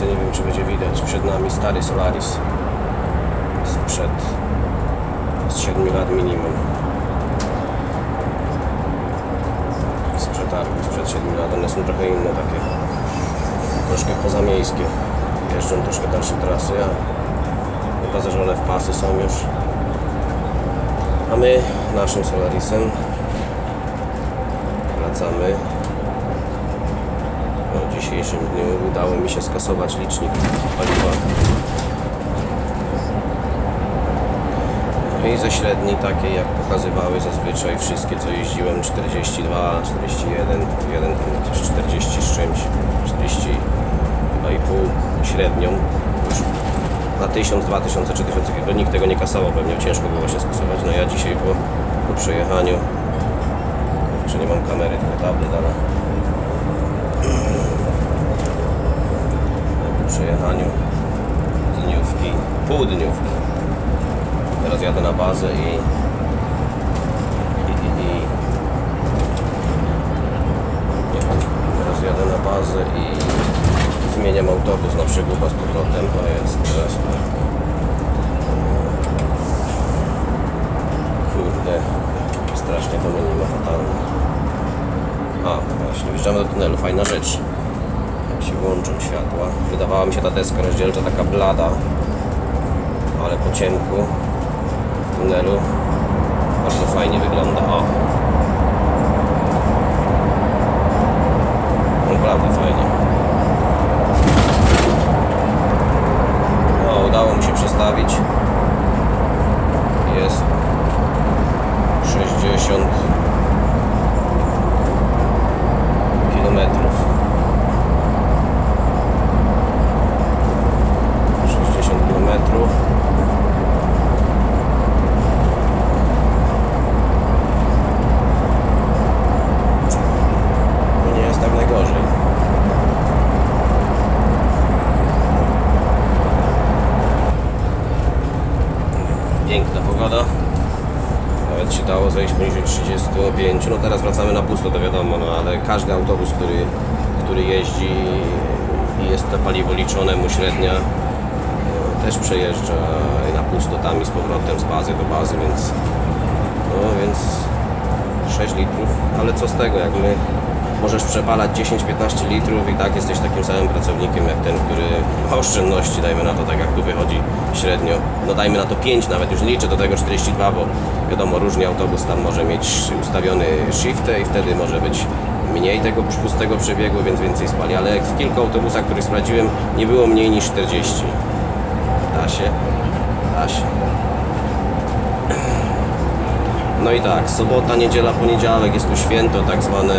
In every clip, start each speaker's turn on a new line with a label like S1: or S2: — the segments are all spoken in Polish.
S1: ręce, nie wiem czy będzie widać. Przed nami stary Solaris. Sprzed z 7 lat minimum. Z sprzed 7 lat. One są trochę inne takie. Troszkę pozamiejskie. Jeżdżą troszkę dalsze trasy, a wyposażone w pasy są już. A my naszym Solarisem wracamy. Dzisiejszym dniu udało mi się skasować licznik paliwa. No I ze średniej takiej jak pokazywały zazwyczaj wszystkie co jeździłem 42, 41, jeden tam też 40 z czymś, 40 chyba i pół średnią już na 1000, 2000, 3000 km nikt tego nie kasował, pewnie ciężko było właśnie skasować. No ja dzisiaj po, po przejechaniu czy nie mam kamery, tylko tablet, ale po przejechaniu dniówki, półdniówki teraz jadę na bazę i i, i, i nie, teraz jadę na bazę i zmieniam autobus na przegłupa z powrotem to jest teraz kurde strasznie to menu ma fatalne a właśnie wjeżdżamy do tunelu fajna rzecz się włączą światła. Wydawała mi się ta deska rozdzielcza taka blada ale po ciemku w tunelu. Bardzo fajnie wygląda. O naprawdę fajnie no udało mi się przestawić jest 60 kilometrów 60 kilometrów No nie jest tak najgorzej piękna pogoda. Nawet się dało zejść poniżej 35 no teraz wracamy na pusto to wiadomo no ale każdy autobus który, który jeździ i jest to paliwo liczone mu średnia no, też przejeżdża na pusto tam i z powrotem z bazy do bazy więc no więc 6 litrów. Ale co z tego jak my możesz przepalać 10-15 litrów i tak jesteś takim samym pracownikiem jak ten, który ma oszczędności, dajmy na to tak jak tu wychodzi średnio, no dajmy na to 5 nawet, już liczę do tego 42, bo wiadomo, różnie autobus tam może mieć ustawiony shiftę i wtedy może być mniej tego pustego przebiegu, więc więcej spali, ale w kilku autobusach, których sprawdziłem, nie było mniej niż 40. Da się? Da się. No i tak, sobota, niedziela, poniedziałek jest tu święto, tak zwane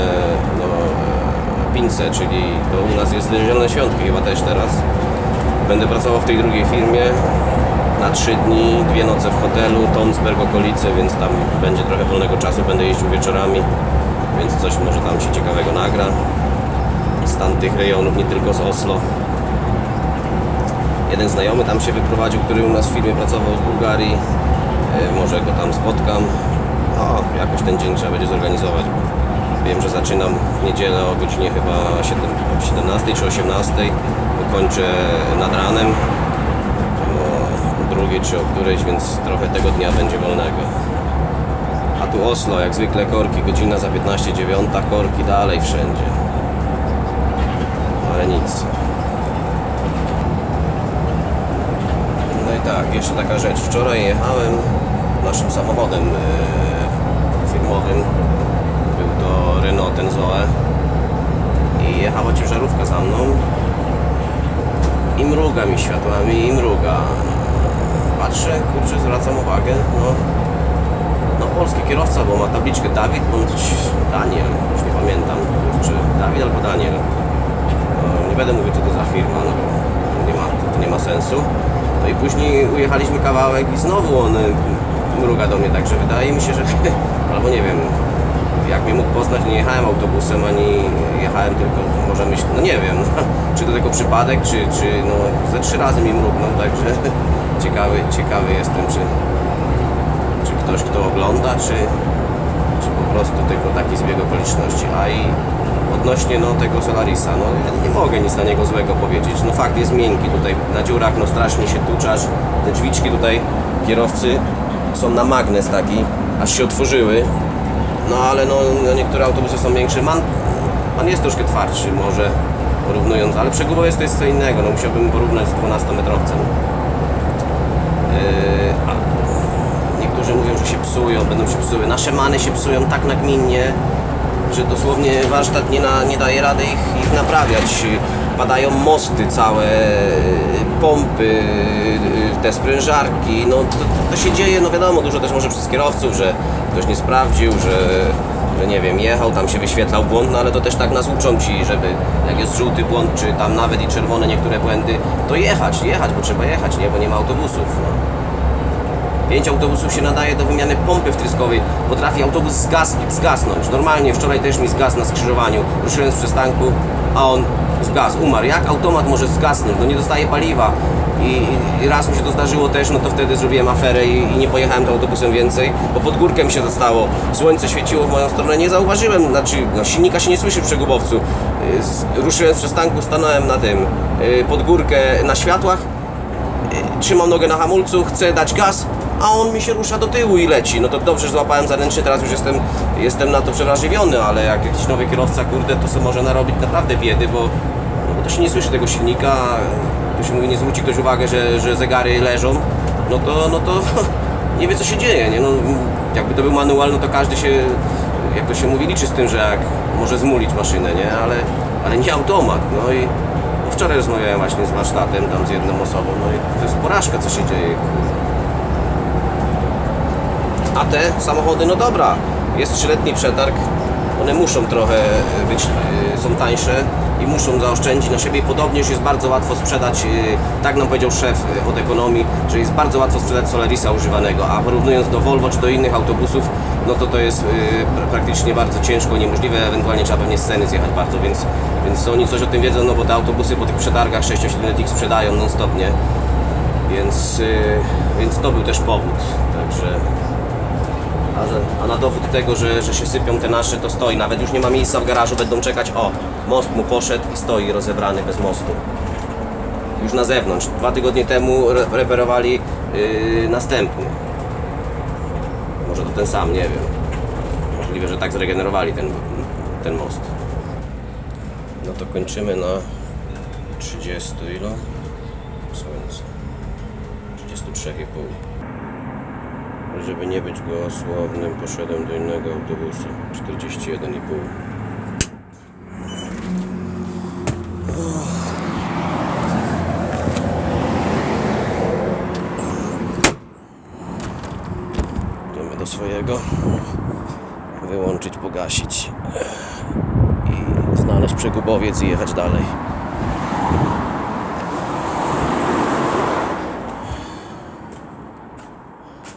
S1: no, e, pince, czyli to u nas jest zielone świątki chyba też teraz. Będę pracował w tej drugiej firmie na trzy dni, dwie noce w hotelu, Tonsberg okolice, więc tam będzie trochę wolnego czasu, będę jeździł wieczorami, więc coś może tam się ciekawego nagra. Stan tych rejonów, nie tylko z Oslo. Jeden znajomy tam się wyprowadził, który u nas w firmie pracował z Bułgarii. E, Może go tam spotkam. O, jakoś ten dzień trzeba będzie zorganizować. Wiem, że zaczynam w niedzielę o godzinie chyba 7, 17 czy 18. Kończę nad ranem. O drugiej czy o którejś, więc trochę tego dnia będzie wolnego. A tu Oslo, jak zwykle korki, godzina za 15.09, korki dalej wszędzie. Ale nic. No i tak, jeszcze taka rzecz. Wczoraj jechałem naszym samochodem mruga mi światłami, i mruga. Patrzę, kurczę, zwracam uwagę. No, no polski kierowca, bo ma tabliczkę Dawid bądź Daniel. Już nie pamiętam, czy Dawid albo Daniel. No, nie będę mówił co to za firma, no bo nie ma, to nie ma sensu. No i później ujechaliśmy kawałek i znowu on y, mruga do mnie, także wydaje mi się, że albo nie wiem, poznać, nie jechałem autobusem, ani jechałem tylko, może myśl, no nie wiem, czy to tylko przypadek, czy, czy no ze trzy razy mi mrugnął, także ciekawy, ciekawy jestem, czy, czy ktoś kto ogląda, czy, czy po prostu tylko taki zbieg okoliczności, a i odnośnie no, tego Solarisa. No, ja nie mogę nic na niego złego powiedzieć. No fakt jest miękki tutaj na dziurach, no strasznie się tuczasz. Te drzwiczki tutaj kierowcy są na magnes taki, aż się otworzyły. No ale no, no niektóre autobusy są większe. Man, man jest troszkę twardszy może porównując, ale przegubowiec to jest co innego. No musiałbym porównać z 12-metrowcem. Yy, niektórzy mówią, że się psują, będą się psuły. Nasze many się psują tak nagminnie, że dosłownie warsztat nie, na, nie daje rady ich, ich naprawiać. Padają mosty całe, pompy, yy, te sprężarki. No to, to się dzieje, no wiadomo, dużo też może przez kierowców, że ktoś nie sprawdził, że, że nie wiem, jechał, tam się wyświetlał błąd, no ale to też tak nas uczą ci, żeby jak jest żółty błąd, czy tam nawet i czerwone niektóre błędy, to jechać, jechać, bo trzeba jechać, nie, bo nie ma autobusów. No. Pięć autobusów się nadaje do wymiany pompy wtryskowej. Potrafi autobus zgas, zgasnąć. Normalnie wczoraj też mi zgasł na skrzyżowaniu. Ruszyłem z przystanku, a on zgasł, umarł. Jak automat może zgasnąć? No nie dostaje paliwa. I, I raz mi się to zdarzyło też, no to wtedy zrobiłem aferę i, i nie pojechałem tym autobusem więcej, bo pod górkę mi się dostało. Słońce świeciło w moją stronę, nie zauważyłem, znaczy no, silnika się nie słyszy w przegubowcu. Y, Ruszyłem z przystanku, stanąłem na tym, y, pod górkę na światłach, trzymam nogę na hamulcu, chcę dać gaz, a on mi się rusza do tyłu i leci. No to dobrze, że złapałem za ręczny, teraz już jestem, jestem na to przewrażliwiony, ale jak jakiś nowy kierowca, kurde, to sobie może narobić naprawdę biedy, bo, no bo to się nie słyszy tego silnika, to się mówi, nie zwróci ktoś uwagę, że, że zegary leżą, no to, no to nie wie co się dzieje, nie? No, jakby to był manual, no to każdy się, jak to się mówi, liczy z tym, że jak może zmulić maszynę, nie? Ale, ale nie automat, no i no wczoraj rozmawiałem właśnie z warsztatem, tam z jedną osobą, no i to jest porażka, co się dzieje. A te samochody, no dobra, jest trzyletni przetarg, one muszą trochę być, y, są tańsze i muszą zaoszczędzić na siebie i podobnie już jest bardzo łatwo sprzedać, y, tak nam powiedział szef od ekonomii, że jest bardzo łatwo sprzedać Solarisa używanego, a porównując do Volvo czy do innych autobusów, no to to jest pra- praktycznie bardzo ciężko, niemożliwe, ewentualnie trzeba pewnie z ceny zjechać bardzo, więc, więc oni coś o tym wiedzą, no bo te autobusy po tych przetargach 6-7-letnich sprzedają non-stop, nie? Więc, więc to był też powód, także... A, a na dowód tego, że, że się sypią te nasze, to stoi. Nawet już nie ma miejsca w garażu, będą czekać. O, most mu poszedł i stoi rozebrany bez mostu. Już na zewnątrz. Dwa tygodnie temu re reperowali yy, następny. Może to ten sam, nie wiem. Możliwe, że tak zregenerowali ten, ten most. No to kończymy na 30 ilo? Słońce. 33,5. Żeby nie być gołosłownym, poszedłem do innego autobusu. 41,5. Idziemy do swojego. Wyłączyć, pogasić. I znaleźć przegubowiec i jechać dalej.